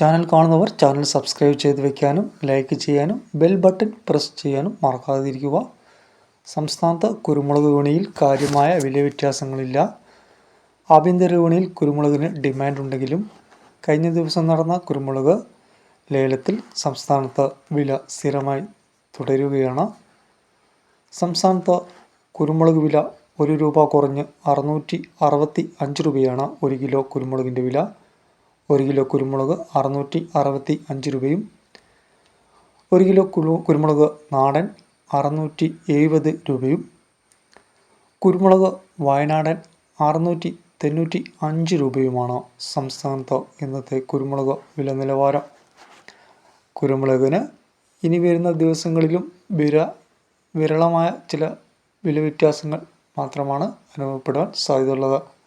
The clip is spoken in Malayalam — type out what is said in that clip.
ചാനൽ കാണുന്നവർ ചാനൽ സബ്സ്ക്രൈബ് ചെയ്ത് വെക്കാനും ലൈക്ക് ചെയ്യാനും ബെൽ ബട്ടൺ പ്രസ് ചെയ്യാനും മറക്കാതിരിക്കുക. സംസ്ഥാനത്ത് കുരുമുളക് വിപണിയിൽ കാര്യമായ വില വ്യത്യാസങ്ങളില്ല. ആഭ്യന്തര വിപണിയിൽ കുരുമുളകിന് ഡിമാൻഡ് ഉണ്ടെങ്കിലും കഴിഞ്ഞ ദിവസം നടന്ന കുരുമുളക് ലേലത്തിൽ സംസ്ഥാനത്ത് വില സ്ഥിരമായി തുടരുകയാണ്. സംസ്ഥാനത്ത് കുരുമുളക് വില ഒരു രൂപ കുറഞ്ഞ് അറുന്നൂറ്റി അറുപത്തി അഞ്ച് രൂപയാണ് ഒരു കിലോ കുരുമുളകിന്റെ വില. ഒരു കിലോ കുരുമുളക് അറുന്നൂറ്റി അറുപത്തി അഞ്ച് രൂപയും ഒരു കിലോ കുരു കുരുമുളക് നാടൻ അറുന്നൂറ്റി എഴുപത് രൂപയും കുരുമുളക് വയനാടൻ അറുന്നൂറ്റി തൊണ്ണൂറ്റി അഞ്ച് രൂപയുമാണ് സംസ്ഥാനത്ത് ഇന്നത്തെ കുരുമുളക് വില നിലവാരം. കുരുമുളകിന് ഇനി വരുന്ന ദിവസങ്ങളിലും വില വിരളമായ ചില വില വ്യത്യാസങ്ങൾ മാത്രമാണ് അനുഭവപ്പെടാൻ സാധ്യതയുള്ളത്.